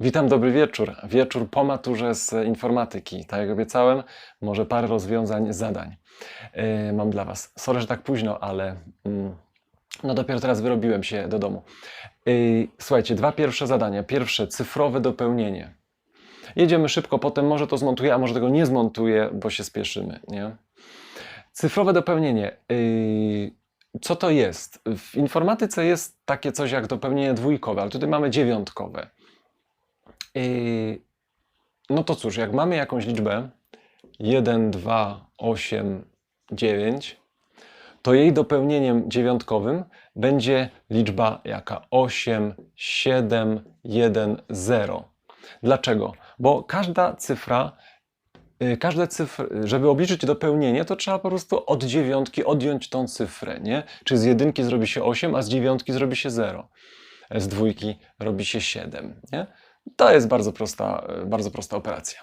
Witam, dobry wieczór. Wieczór po maturze z informatyki. Tak jak obiecałem, może parę rozwiązań zadań yy, mam dla Was. Sorry, że tak późno, ale mm, no dopiero teraz wyrobiłem się do domu. Yy, słuchajcie, dwa pierwsze zadania. Pierwsze, cyfrowe dopełnienie. Jedziemy szybko, potem może to zmontuję, a może tego nie zmontuję, bo się spieszymy. Nie? Cyfrowe dopełnienie. Yy, co to jest? W informatyce jest takie coś jak dopełnienie dwójkowe, ale tutaj mamy dziewiątkowe. Yy, No to cóż, jak mamy jakąś liczbę 1, 2, 8, 9, to jej dopełnieniem dziewiątkowym będzie liczba jaka? 8, 7, 1, 0. Dlaczego? Bo każda cyfra, yy, każde cyfr, żeby obliczyć dopełnienie, to trzeba po prostu od dziewiątki odjąć tą cyfrę, nie? Czy z jedynki zrobi się 8, a z dziewiątki zrobi się 0. Z dwójki robi się 7, nie? To jest bardzo prosta, bardzo prosta operacja.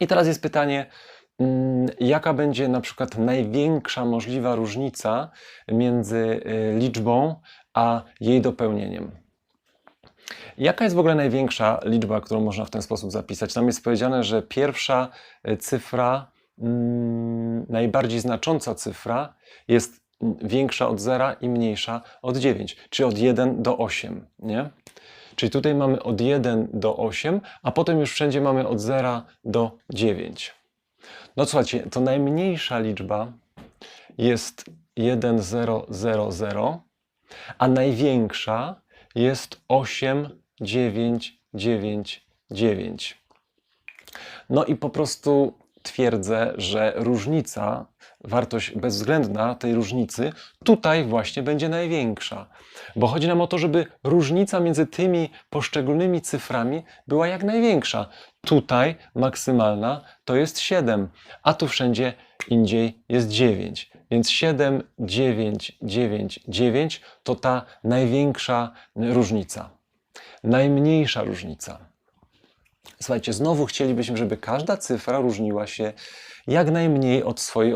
I teraz jest pytanie, mm, jaka będzie na przykład największa możliwa różnica między y, liczbą a jej dopełnieniem? Jaka jest w ogóle największa liczba, którą można w ten sposób zapisać? Tam jest powiedziane, że pierwsza y, cyfra, mm, najbardziej znacząca cyfra jest mm, większa od 0 i mniejsza od 9, czyli od 1 do 8, nie? Czyli tutaj mamy od 1 do 8, a potem już wszędzie mamy od 0 do 9. No słuchajcie, to najmniejsza liczba jest 1, 0, 0, 0, a największa jest 8, 9, 9, 9. No i po prostu twierdzę, że różnica, wartość bezwzględna tej różnicy tutaj właśnie będzie największa. Bo chodzi nam o to, żeby różnica między tymi poszczególnymi cyframi była jak największa. Tutaj maksymalna to jest 7, a tu wszędzie indziej jest 9. Więc 7, 9, 9, 9 to ta największa różnica. Najmniejsza różnica. Słuchajcie, znowu chcielibyśmy, żeby każda cyfra różniła się jak najmniej od swojej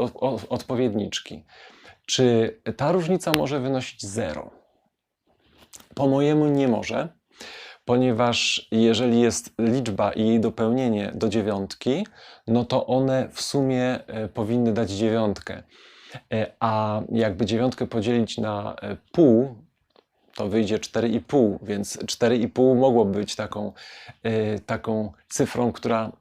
odpowiedniczki. Czy ta różnica może wynosić 0? Po mojemu nie może, ponieważ jeżeli jest liczba i jej dopełnienie do dziewiątki, no to one w sumie e, powinny dać dziewiątkę. E, A jakby dziewiątkę podzielić na e, pół, to wyjdzie 4,5, więc 4,5 mogło być taką, taką cyfrą, która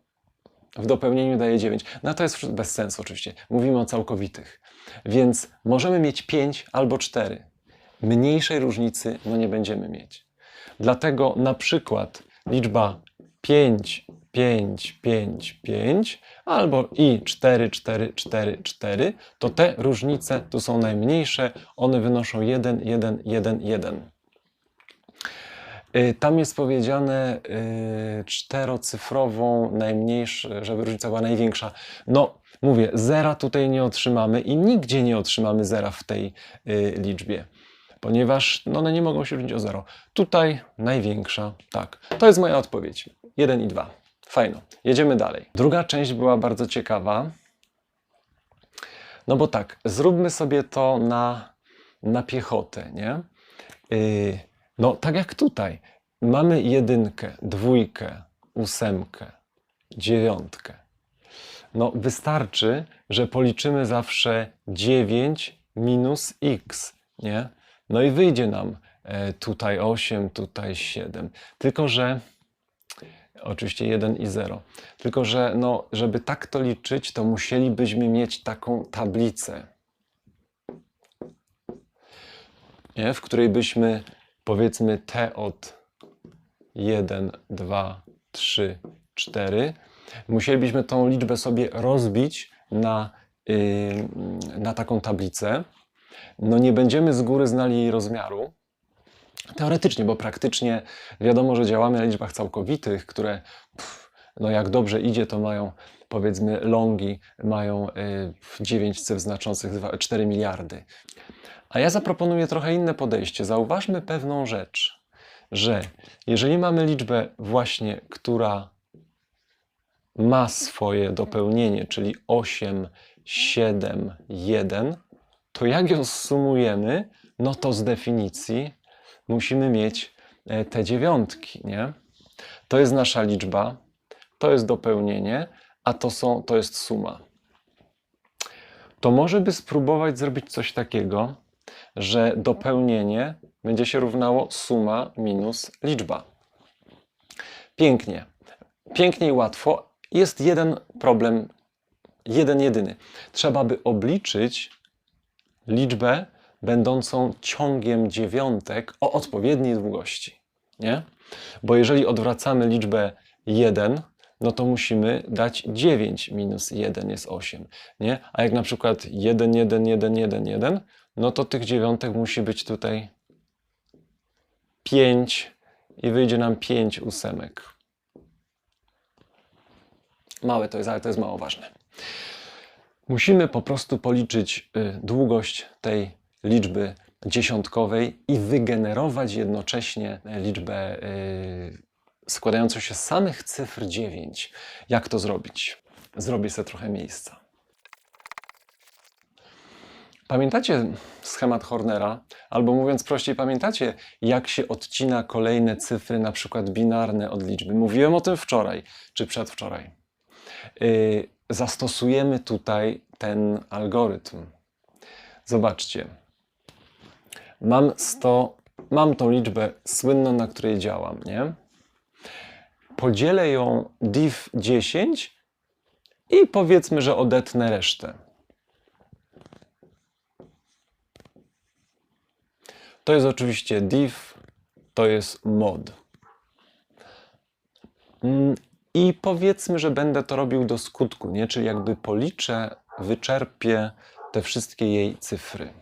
w dopełnieniu daje 9. No to jest bez sensu oczywiście. Mówimy o całkowitych. Więc możemy mieć 5 albo 4. Mniejszej różnicy no nie będziemy mieć. Dlatego na przykład liczba 5, 5, 5, 5 albo i 4, 4, 4, 4, to te różnice tu są najmniejsze, one wynoszą 1, 1, 1, 1. Y, Tam jest powiedziane y, czterocyfrową najmniejszą, żeby różnica była największa. No, mówię, zera tutaj nie otrzymamy i nigdzie nie otrzymamy zera w tej y, liczbie, ponieważ no, one nie mogą się różnić o zero. Tutaj największa, tak. To jest moja odpowiedź. 1 i 2. Fajno. Jedziemy dalej. Druga część była bardzo ciekawa. No bo tak, zróbmy sobie to na, na piechotę, nie? Yy, no tak jak tutaj. Mamy jedynkę, dwójkę, ósemkę, dziewiątkę. No wystarczy, że policzymy zawsze 9 minus x, nie? No i wyjdzie nam e, tutaj 8, tutaj 7. Tylko, że Oczywiście 1 i 0. Tylko, że no, żeby tak to liczyć, to musielibyśmy mieć taką tablicę, nie? w której byśmy powiedzmy t od 1, 2, 3, 4. Musielibyśmy tą liczbę sobie rozbić na, yy, na taką tablicę. No nie będziemy z góry znali jej rozmiaru, Teoretycznie, bo praktycznie wiadomo, że działamy na liczbach całkowitych, które pff, no jak dobrze idzie, to mają powiedzmy longi, mają y, 9 cyfr znaczących dwa- 4 miliardy. A ja zaproponuję trochę inne podejście. Zauważmy pewną rzecz, że jeżeli mamy liczbę właśnie, która ma swoje dopełnienie, czyli 8, 7, 1, to jak ją sumujemy, no to z definicji musimy mieć e, te dziewiątki, nie? To jest nasza liczba, to jest dopełnienie, a to, są, to jest suma. To może by spróbować zrobić coś takiego, że dopełnienie będzie się równało suma minus liczba. Pięknie. Pięknie i łatwo. Jest jeden problem, jeden jedyny. Trzeba by obliczyć liczbę będącą ciągiem dziewiątek o odpowiedniej długości. Nie? Bo jeżeli odwracamy liczbę 1, no to musimy dać 9 minus 1 jest 8. Nie? A jak na przykład 1, 1, 1, 1, 1, no to tych dziewiątek musi być tutaj 5 i wyjdzie nam 5 ósemek. Małe to jest, ale to jest mało ważne. Musimy po prostu policzyć y, długość tej liczby dziesiątkowej i wygenerować jednocześnie liczbę y, składającą się z samych cyfr 9. Jak to zrobić? Zrobię sobie trochę miejsca. Pamiętacie schemat Hornera? Albo mówiąc prościej, pamiętacie, jak się odcina kolejne cyfry, na przykład binarne od liczby? Mówiłem o tym wczoraj czy przedwczoraj. Yy, zastosujemy tutaj ten algorytm. Zobaczcie. Mam 100, mam tą liczbę słynną, na której działam, nie? Podzielę ją div 10 i powiedzmy, że odetnę resztę. To jest oczywiście div, to jest mod. Mm, I powiedzmy, że będę to robił do skutku, nie? czyli jakby policzę, wyczerpię te wszystkie jej cyfry.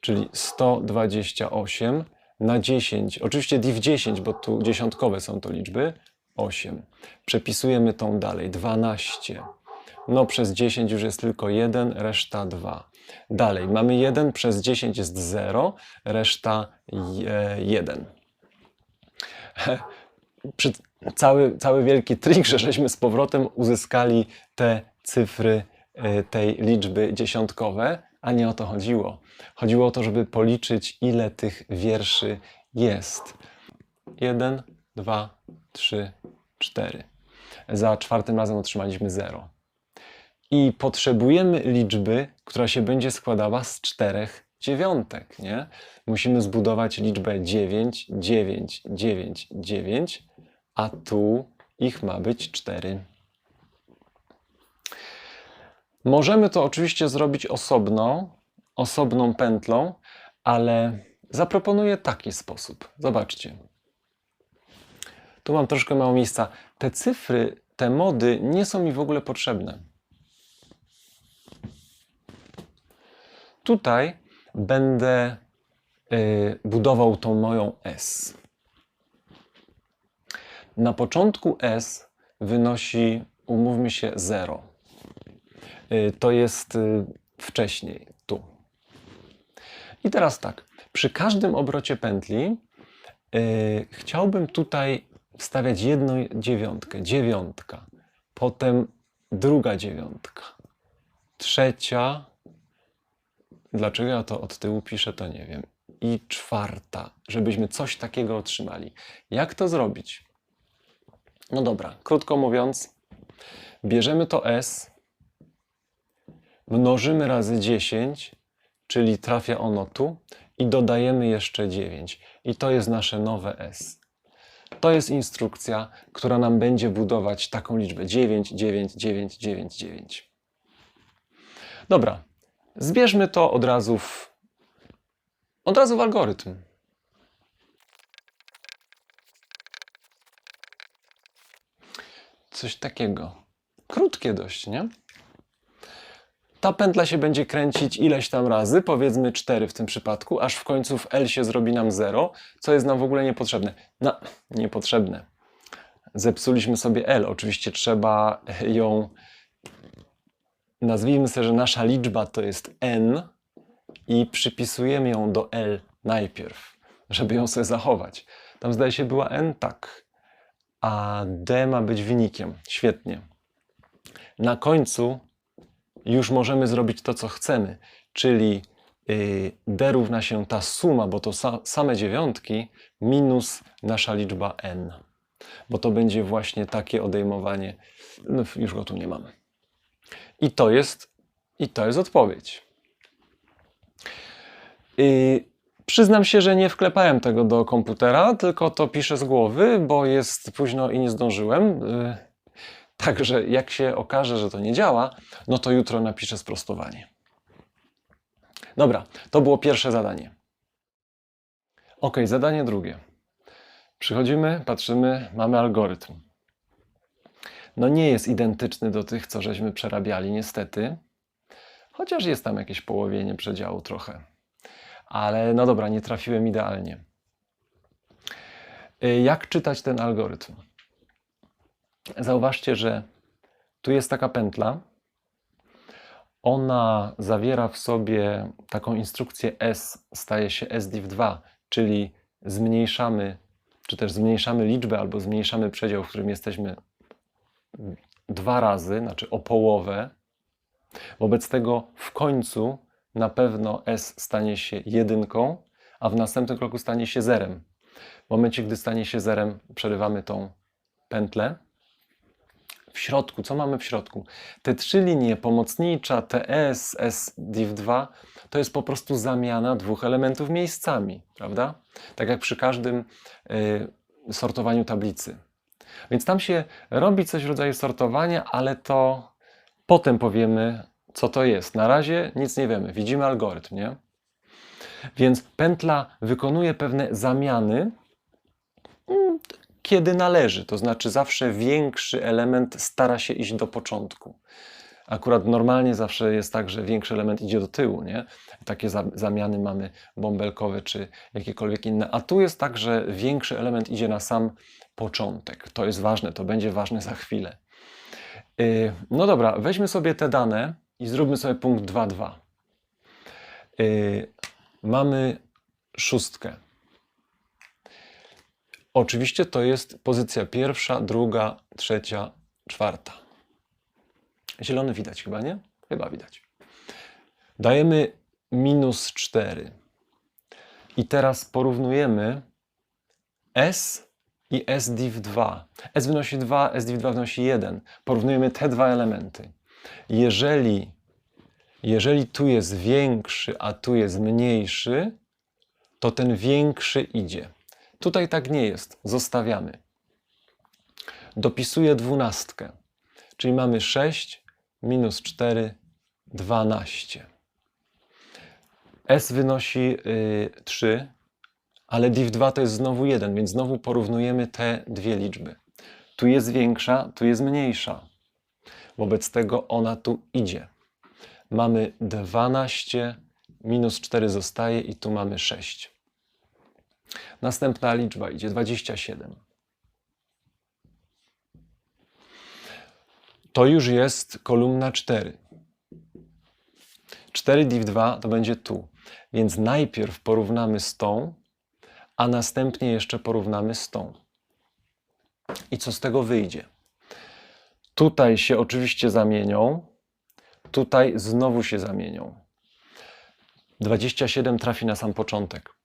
Czyli 128 na 10, oczywiście div 10, bo tu dziesiątkowe są to liczby, 8. Przepisujemy tą dalej, 12. No przez 10 już jest tylko 1, reszta 2. Dalej, mamy 1, przez 10 jest 0, reszta 1. Przy cały, cały wielki trik, że żeśmy z powrotem uzyskali te cyfry e, tej liczby dziesiątkowe, a nie o to chodziło. Chodziło o to, żeby policzyć, ile tych wierszy jest. 1, 2, 3, 4. Za czwartym razem otrzymaliśmy 0. I potrzebujemy liczby, która się będzie składała z czterech dziewiątek, nie? Musimy zbudować liczbę 9, 9, 9, 9, a tu ich ma być 4. Możemy to oczywiście zrobić osobno, osobną pętlą, ale zaproponuję taki sposób. Zobaczcie. Tu mam troszkę mało miejsca. Te cyfry, te mody nie są mi w ogóle potrzebne. Tutaj będę y, budował tą moją S. Na początku S wynosi, umówmy się, 0. Y, to jest y, wcześniej, tu. I teraz tak, przy każdym obrocie pętli yy, chciałbym tutaj wstawiać jedną dziewiątkę, dziewiątka, potem druga dziewiątka, trzecia, dlaczego ja to od tyłu piszę, to nie wiem, i czwarta, żebyśmy coś takiego otrzymali. Jak to zrobić? No dobra, krótko mówiąc, bierzemy to S, mnożymy razy 10, czyli trafia ono tu i dodajemy jeszcze 9. I to jest nasze nowe S. To jest instrukcja, która nam będzie budować taką liczbę 9, 9, 9, 9, 9. Dobra, zbierzmy to od razu w, od razu w algorytm. Coś takiego. Krótkie dość, nie? Ta pętla się będzie kręcić ileś tam razy, powiedzmy 4 w tym przypadku, aż w końcu w L się zrobi nam 0, co jest nam w ogóle niepotrzebne. No, niepotrzebne. Zepsuliśmy sobie L. Oczywiście trzeba ją. Nazwijmy sobie, że nasza liczba to jest n i przypisujemy ją do L najpierw, żeby ją sobie zachować. Tam zdaje się była n, tak. A d ma być wynikiem. Świetnie. Na końcu już możemy zrobić to, co chcemy, czyli y, d równa się ta suma, bo to same dziewiątki, minus nasza liczba n. bo to będzie właśnie takie odejmowanie. No, już go tu nie mam. I to jest, i to jest odpowiedź. I przyznam się, że nie wklepałem tego do komputera, tylko to piszę z głowy, bo jest późno i nie zdążyłem. Y, Także jak się okaże, że to nie działa, no to jutro napiszę sprostowanie. Dobra, to było pierwsze zadanie. Ok, zadanie drugie. Przychodzimy, patrzymy, mamy algorytm. No nie jest identyczny do tych, co żeśmy przerabiali, niestety. Chociaż jest tam jakieś połowienie przedziału trochę. Ale no dobra, nie trafiłem idealnie. Y, Jak czytać ten algorytm? Zauważcie, że tu jest taka pętla. Ona zawiera w sobie taką instrukcję S, staje się SDIV2, czyli zmniejszamy, czy też zmniejszamy liczbę albo zmniejszamy przedział, w którym jesteśmy dwa razy, znaczy o połowę. Wobec tego w końcu na pewno S stanie się jedynką, a w następnym kroku stanie się zerem. W momencie, gdy stanie się zerem, przerywamy tą pętlę. W środku, co mamy w środku? Te trzy linie, pomocnicza, TS, SDIV2, to jest po prostu zamiana dwóch elementów miejscami, prawda? Tak jak przy każdym y, sortowaniu tablicy. Więc tam się robi coś w rodzaju sortowania, ale to potem powiemy, co to jest. Na razie nic nie wiemy. Widzimy algorytm, nie? Więc pętla wykonuje pewne zamiany, kiedy należy. To znaczy, zawsze większy element stara się iść do początku. Akurat normalnie zawsze jest tak, że większy element idzie do tyłu, nie? Takie za- zamiany mamy bąbelkowe czy jakiekolwiek inne. A tu jest tak, że większy element idzie na sam początek. To jest ważne, to będzie ważne za chwilę. Yy, No dobra, weźmy sobie te dane i zróbmy sobie punkt 2.2. Yy, Mamy szóstkę. Oczywiście to jest pozycja pierwsza, druga, trzecia, czwarta. Zielony widać chyba, nie? Chyba widać. Dajemy minus 4. I teraz porównujemy S i SDIV2. S wynosi 2, SDIV2 wynosi 1. Porównujemy te dwa elementy. Jeżeli, jeżeli tu jest większy, a tu jest mniejszy, to ten większy idzie. Tutaj tak nie jest. Zostawiamy. Dopisuję dwunastkę. Czyli mamy 6 minus 4, 12. S wynosi y, 3, ale div2 to jest znowu 1, więc znowu porównujemy te dwie liczby. Tu jest większa, tu jest mniejsza. Wobec tego ona tu idzie. Mamy 12, minus 4 zostaje i tu mamy 6. Następna liczba idzie 27. To już jest kolumna 4. 4 div 2 to będzie tu. Więc najpierw porównamy z tą, a następnie jeszcze porównamy z tą. I co z tego wyjdzie? Tutaj się oczywiście zamienią, tutaj znowu się zamienią. 27 trafi na sam początek.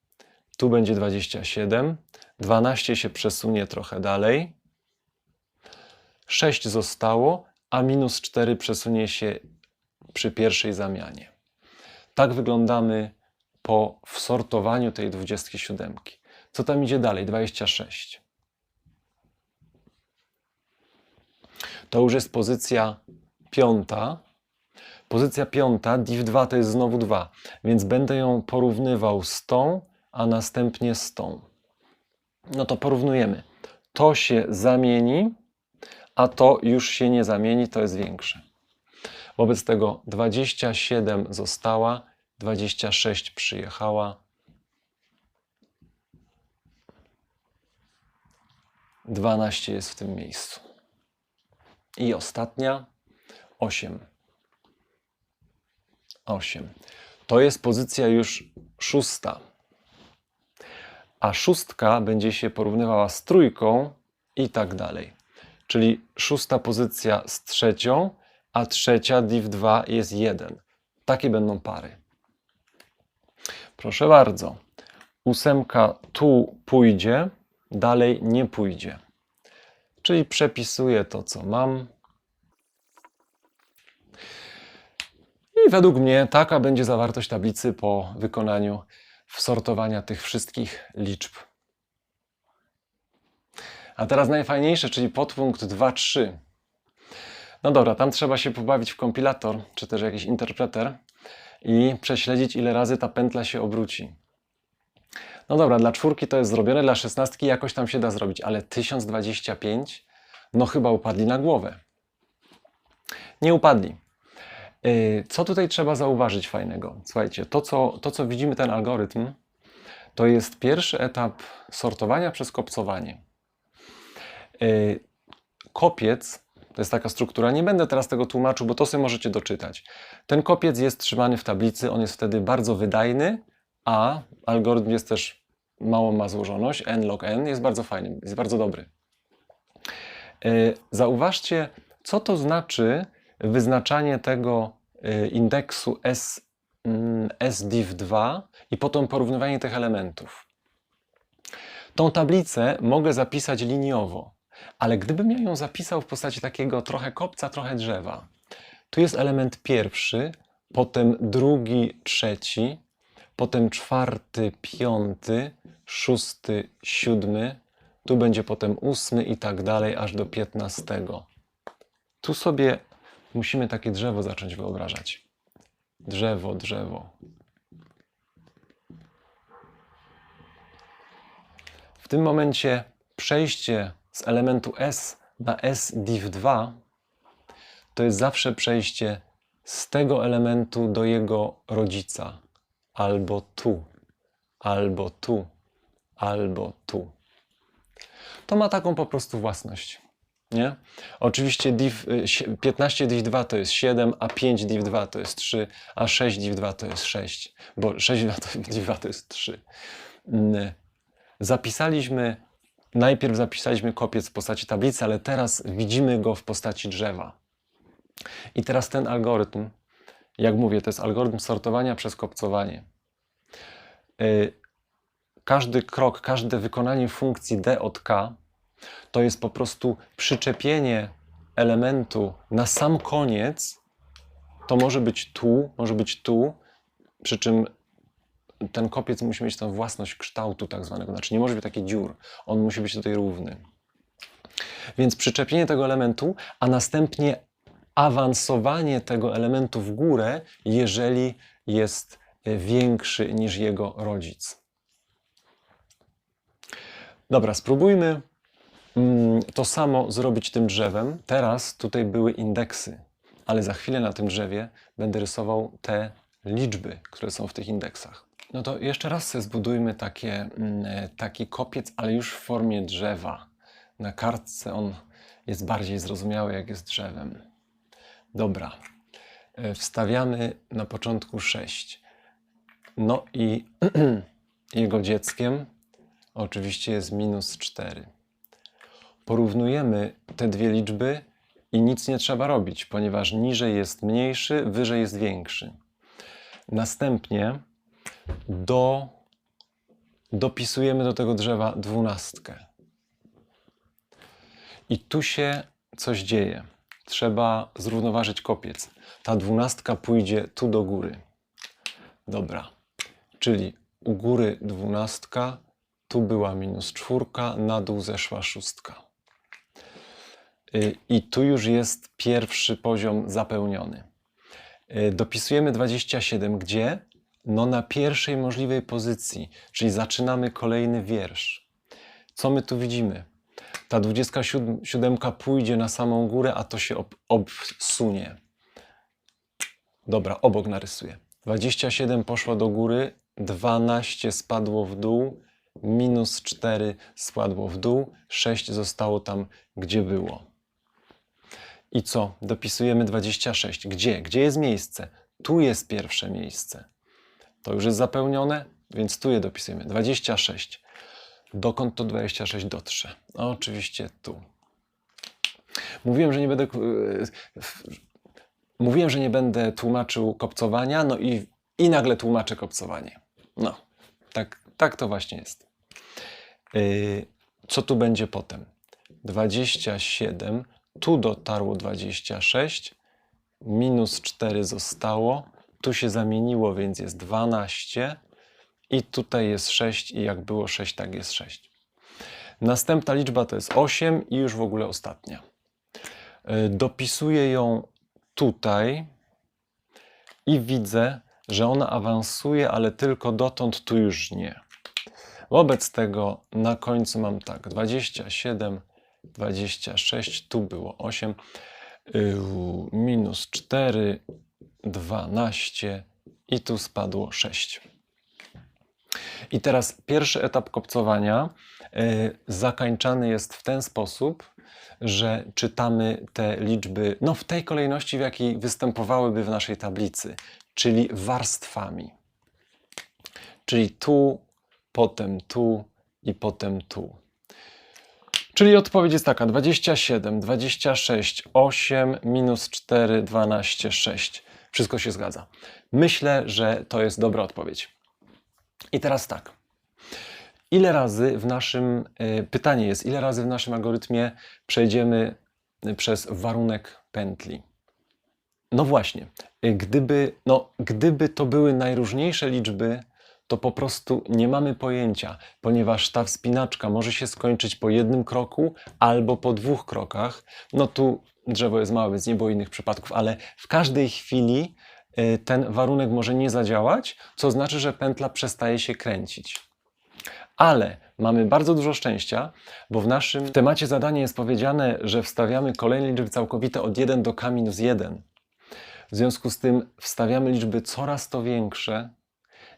Tu będzie 27, 12 się przesunie trochę dalej, 6 zostało, a minus 4 przesunie się przy pierwszej zamianie. Tak wyglądamy po wsortowaniu tej 27. Co tam idzie dalej? 26. To już jest pozycja piąta. Pozycja piąta, div 2 to jest znowu 2, więc będę ją porównywał z tą, a następnie z tą. No to porównujemy. To się zamieni, a to już się nie zamieni, to jest większe. Wobec tego 27 została, 26 przyjechała, 12 jest w tym miejscu. I ostatnia 8. 8. To jest pozycja już szósta. A szóstka będzie się porównywała z trójką i tak dalej. Czyli szósta pozycja z trzecią, a trzecia div 2 jest 1. Takie będą pary. Proszę bardzo. Ósemka tu pójdzie, dalej nie pójdzie. Czyli przepisuję to, co mam. I według mnie taka będzie zawartość tablicy po wykonaniu sortowania tych wszystkich liczb. A teraz najfajniejsze, czyli podpunkt 2.3. No dobra, tam trzeba się pobawić w kompilator, czy też jakiś interpreter i prześledzić, ile razy ta pętla się obróci. No dobra, dla czwórki to jest zrobione, dla szesnastki jakoś tam się da zrobić, ale 1025, no chyba upadli na głowę. Nie upadli. Yy, Co tutaj trzeba zauważyć fajnego? Słuchajcie, to co, to co widzimy, ten algorytm, to jest pierwszy etap sortowania przez kopcowanie. Yy, Kopiec to jest taka struktura, nie będę teraz tego tłumaczył, bo to sobie możecie doczytać. Ten kopiec jest trzymany w tablicy, on jest wtedy bardzo wydajny, a algorytm jest też małą ma złożoność, n log n, jest bardzo fajny, jest bardzo dobry. Yy, Zauważcie, co to znaczy wyznaczanie tego y, indeksu S, mm, SDIV2 i potem porównywanie tych elementów. Tą tablicę mogę zapisać liniowo, ale gdybym ja ją zapisał w postaci takiego trochę kopca, trochę drzewa, tu jest element pierwszy, potem drugi, trzeci, potem czwarty, piąty, szósty, siódmy, tu będzie potem ósmy i tak dalej, aż do piętnastego. Tu sobie musimy takie drzewo zacząć wyobrażać. Drzewo, drzewo. W tym momencie przejście z elementu S na SDIV2 to jest zawsze przejście z tego elementu do jego rodzica. Albo tu, albo tu, albo tu. To ma taką po prostu własność. Nie? Oczywiście div, y, sie- 15 div 2 to jest 7, a 5 div 2 to jest 3, a 6 div 2 to jest 6, bo 6 div 2 to, div 2 to jest 3. Mm, Zapisaliśmy, najpierw zapisaliśmy kopiec w postaci tablicy, ale teraz widzimy go w postaci drzewa. I teraz ten algorytm, jak mówię, to jest algorytm sortowania przez kopcowanie. Y, Każdy krok, każde wykonanie funkcji d od k to jest po prostu przyczepienie elementu na sam koniec. To może być tu, może być tu, przy czym ten kopiec musi mieć tę własność kształtu tak zwanego, znaczy nie może być taki dziur, on musi być tutaj równy. Więc przyczepienie tego elementu, a następnie awansowanie tego elementu w górę, jeżeli jest e, większy niż jego rodzic. Dobra, spróbujmy to samo zrobić tym drzewem. Teraz tutaj były indeksy, ale za chwilę na tym drzewie będę rysował te liczby, które są w tych indeksach. No to jeszcze raz sobie zbudujmy takie, mm, e, taki kopiec, ale już w formie drzewa. Na kartce on jest bardziej zrozumiały, jak jest drzewem. Dobra. E, Wstawiamy na początku 6. No i jego dzieckiem oczywiście jest minus 4. Porównujemy te dwie liczby i nic nie trzeba robić, ponieważ niżej jest mniejszy, wyżej jest większy. Następnie do, dopisujemy do tego drzewa dwunastkę. I tu się coś dzieje. Trzeba zrównoważyć kopiec. Ta dwunastka pójdzie tu do góry. Dobra. Czyli u góry dwunastka, tu była minus czwórka, na dół zeszła szóstka. Y, I tu już jest pierwszy poziom zapełniony. Y, Dopisujemy 27, gdzie? No na pierwszej możliwej pozycji, czyli zaczynamy kolejny wiersz. Co my tu widzimy? Ta 27 pójdzie na samą górę, a to się ob, obsunie. Dobra, obok narysuję. 27 poszło do góry, 12 spadło w dół, minus 4 spadło w dół, 6 zostało tam, gdzie było. I co? Dopisujemy 26. Gdzie? Gdzie jest miejsce? Tu jest pierwsze miejsce. To już jest zapełnione, więc tu je dopisujemy. 26. Dokąd to 26 dotrze? No, oczywiście tu. Mówiłem, że nie będę. Mówiłem, że nie będę tłumaczył kopcowania, no i, i nagle tłumaczę kopcowanie. No, tak, tak to właśnie jest. Yy, co tu będzie potem? 27, tu dotarło 26, minus 4 zostało, tu się zamieniło, więc jest 12 i tutaj jest 6 i jak było 6, tak jest 6. Następna liczba to jest 8 i już w ogóle ostatnia. Y, Dopisuję ją tutaj i widzę, że ona awansuje, ale tylko dotąd, tu już nie. Wobec tego na końcu mam tak 27, 26, tu było 8, yy, minus 4, 12 i tu spadło 6. I teraz pierwszy etap kopcowania yy, zakańczany jest w ten sposób, że czytamy te liczby no, w tej kolejności, w jakiej występowałyby w naszej tablicy, czyli warstwami. Czyli tu, potem tu i potem tu. Czyli odpowiedź jest taka: 27, 26, 8, minus 4, 12, 6. Wszystko się zgadza. Myślę, że to jest dobra odpowiedź. I teraz tak. Ile razy w naszym, y, pytanie jest, ile razy w naszym algorytmie przejdziemy y, przez warunek pętli? No właśnie, y, gdyby, no, gdyby to były najróżniejsze liczby, to po prostu nie mamy pojęcia, ponieważ ta wspinaczka może się skończyć po jednym kroku albo po dwóch krokach. No tu drzewo jest małe, więc nie było innych przypadków, ale w każdej chwili y, ten warunek może nie zadziałać, co znaczy, że pętla przestaje się kręcić. Ale mamy bardzo dużo szczęścia, bo w naszym temacie zadania jest powiedziane, że wstawiamy kolejne liczby całkowite od 1 do k minus 1. W związku z tym wstawiamy liczby coraz to większe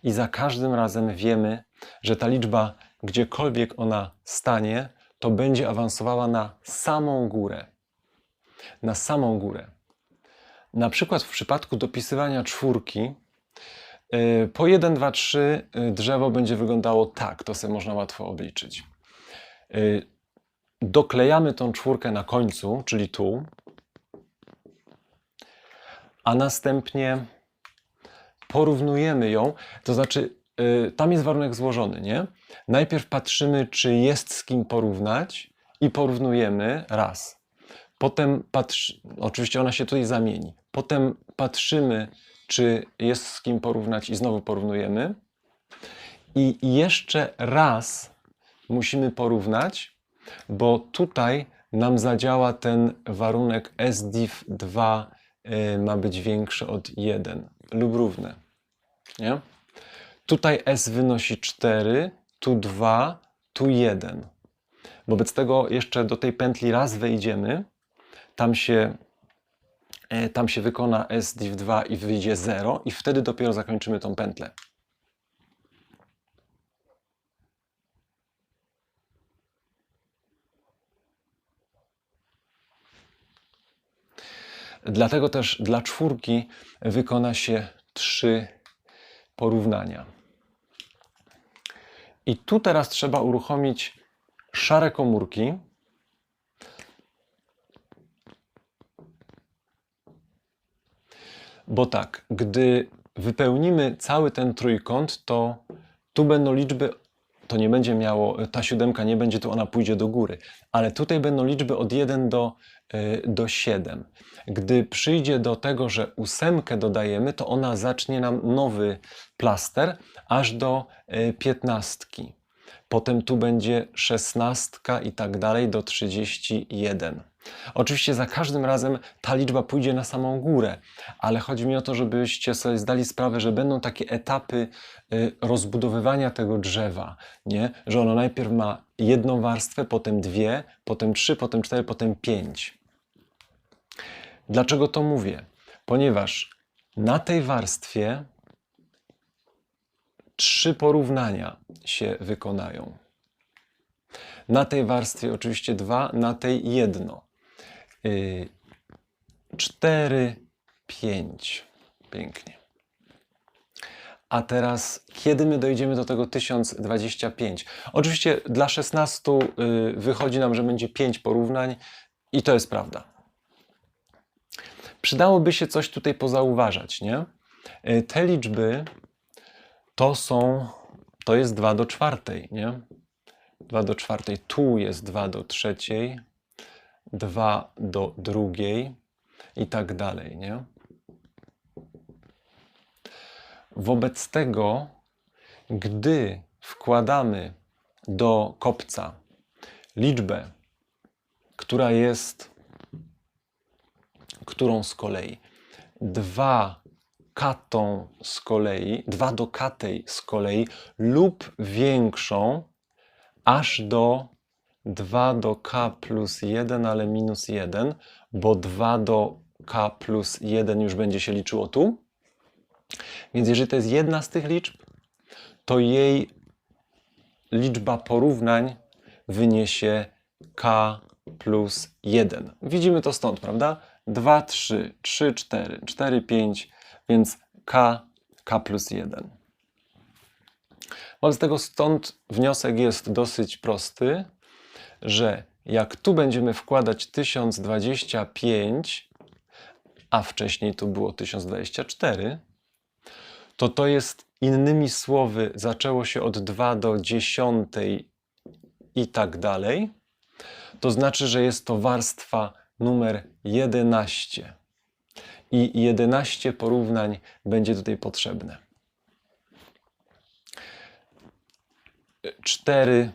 i za każdym razem wiemy, że ta liczba, gdziekolwiek ona stanie, to będzie awansowała na samą górę. Na samą górę. Na przykład w przypadku dopisywania czwórki, yy, po 1, 2, 3 yy, drzewo będzie wyglądało tak, to sobie można łatwo obliczyć. Yy, Doklejamy tą czwórkę na końcu, czyli tu, a następnie porównujemy ją, to znaczy y, tam jest warunek złożony, nie? Najpierw patrzymy, czy jest z kim porównać i porównujemy raz. Potem patrzy, oczywiście ona się tutaj zamieni. Potem patrzymy, czy jest z kim porównać i znowu porównujemy. I jeszcze raz musimy porównać, bo tutaj nam zadziała ten warunek SDIF 2 y, ma być większy od 1 lub równe. Nie? Tutaj S wynosi 4, tu 2, tu 1. Wobec tego jeszcze do tej pętli raz wejdziemy, tam się, e, tam się wykona SDIF 2 i wyjdzie 0 i wtedy dopiero zakończymy tą pętlę. Dlatego też dla czwórki wykona się trzy porównania. I tu teraz trzeba uruchomić szare komórki. Bo tak, gdy wypełnimy cały ten trójkąt, to tu będą liczby, to nie będzie miało, ta siódemka nie będzie tu, ona pójdzie do góry, ale tutaj będą liczby od 1 do, do 7. Gdy przyjdzie do tego, że ósemkę dodajemy, to ona zacznie nam nowy plaster aż do y, piętnastki. Potem tu będzie szesnastka i tak dalej do 31. Oczywiście za każdym razem ta liczba pójdzie na samą górę, ale chodzi mi o to, żebyście sobie zdali sprawę, że będą takie etapy y, rozbudowywania tego drzewa, nie? że ono najpierw ma jedną warstwę, potem dwie, potem trzy, potem cztery, potem pięć. Dlaczego to mówię? Ponieważ na tej warstwie trzy porównania się wykonają. Na tej warstwie oczywiście dwa, na tej jedno. Yy, cztery, pięć. Pięknie. A teraz, kiedy my dojdziemy do tego 1025? Oczywiście dla 16 yy, wychodzi nam, że będzie 5 porównań i to jest prawda. Przydałoby się coś tutaj pozauważać, nie? Yy, Te liczby to są, to jest 2 do czwartej, nie? 2 do czwartej, tu jest 2 do trzeciej, 2 do drugiej i tak dalej, nie? Wobec tego, gdy wkładamy do kopca liczbę, która jest, którą z kolei 2 katą z kolei, 2 do katej z kolei lub większą aż do 2 do k plus 1, ale minus 1, bo 2 do k plus 1 już będzie się liczyło tu. Więc jeżeli to jest jedna z tych liczb, to jej liczba porównań wyniesie k plus 1. Widzimy to stąd, prawda? 2, 3, 3, 4, 4, 5, więc k, k plus 1. Wobec tego stąd wniosek jest dosyć prosty, że jak tu będziemy wkładać 1025, a wcześniej tu było 1024, to to jest innymi słowy zaczęło się od 2 do 10 i tak dalej. To znaczy, że jest to warstwa numer 11. I 11 porównań będzie tutaj potrzebne. 4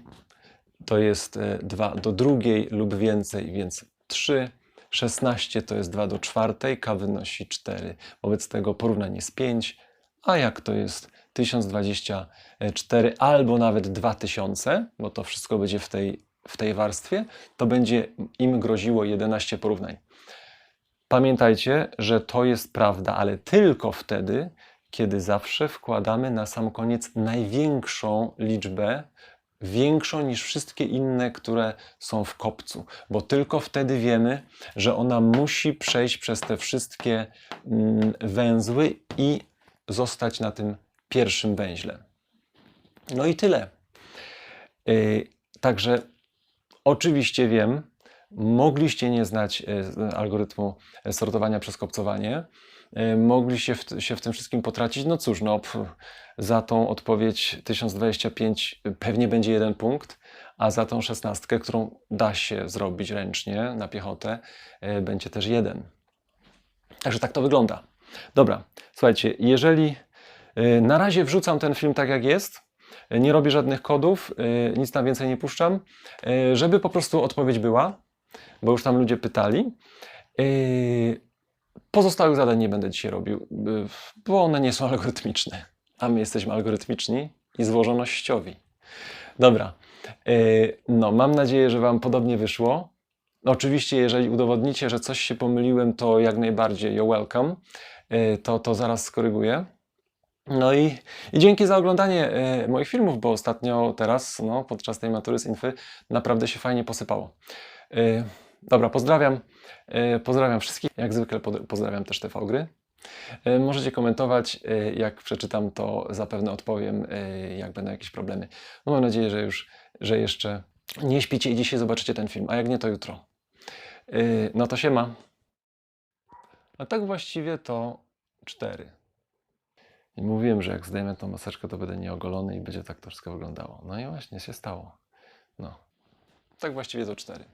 to jest 2 do drugiej lub więcej, więc 3. 16 to jest 2 do czwartej, k wynosi 4. Wobec tego porównań jest 5. A jak to jest 1024 albo nawet 2000, bo to wszystko będzie w tej, w tej warstwie, to będzie im groziło 11 porównań. Pamiętajcie, że to jest prawda, ale tylko wtedy, kiedy zawsze wkładamy na sam koniec największą liczbę, większą niż wszystkie inne, które są w kopcu, bo tylko wtedy wiemy, że ona musi przejść przez te wszystkie mm, węzły i zostać na tym pierwszym węźle. No i tyle. Yy, także oczywiście wiem, mogliście nie znać yy, algorytmu sortowania przez kopcowanie, yy, mogliście w, się w tym wszystkim potracić. No cóż, no, pff, za tą odpowiedź 1025 pewnie będzie jeden punkt, a za tą szesnastkę, którą da się zrobić ręcznie na piechotę, yy, będzie też jeden. Także tak to wygląda. Dobra, słuchajcie, jeżeli y, na razie wrzucam ten film tak jak jest, y, nie robię żadnych kodów, y, nic tam więcej nie puszczam, y, żeby po prostu odpowiedź była, bo już tam ludzie pytali. Pozostałych zadań nie będę dzisiaj robił, y, bo one nie są algorytmiczne, a my jesteśmy algorytmiczni i złożonościowi. Dobra, y, no mam nadzieję, że Wam podobnie wyszło. Oczywiście, jeżeli udowodnicie, że coś się pomyliłem, to jak najbardziej you're welcome. Y, To, to zaraz skoryguję. No i, i dzięki za oglądanie moich filmów, bo ostatnio teraz, no, podczas tej matury z Infy, naprawdę się fajnie posypało. Dobra, pozdrawiam. Y, Pozdrawiam wszystkich. Jak zwykle pozdrawiam też TV Gry. Y, Możecie komentować. y, Jak przeczytam, to zapewne odpowiem, jak będą jakieś problemy. No mam nadzieję, że już, że jeszcze nie śpicie i dzisiaj zobaczycie ten film, a jak nie, to jutro. No to się ma. A tak właściwie to cztery. I mówiłem, że jak zdejmę tą maseczkę, to będę nieogolony i będzie tak to wszystko wyglądało. No i właśnie się stało. No. Tak właściwie to cztery.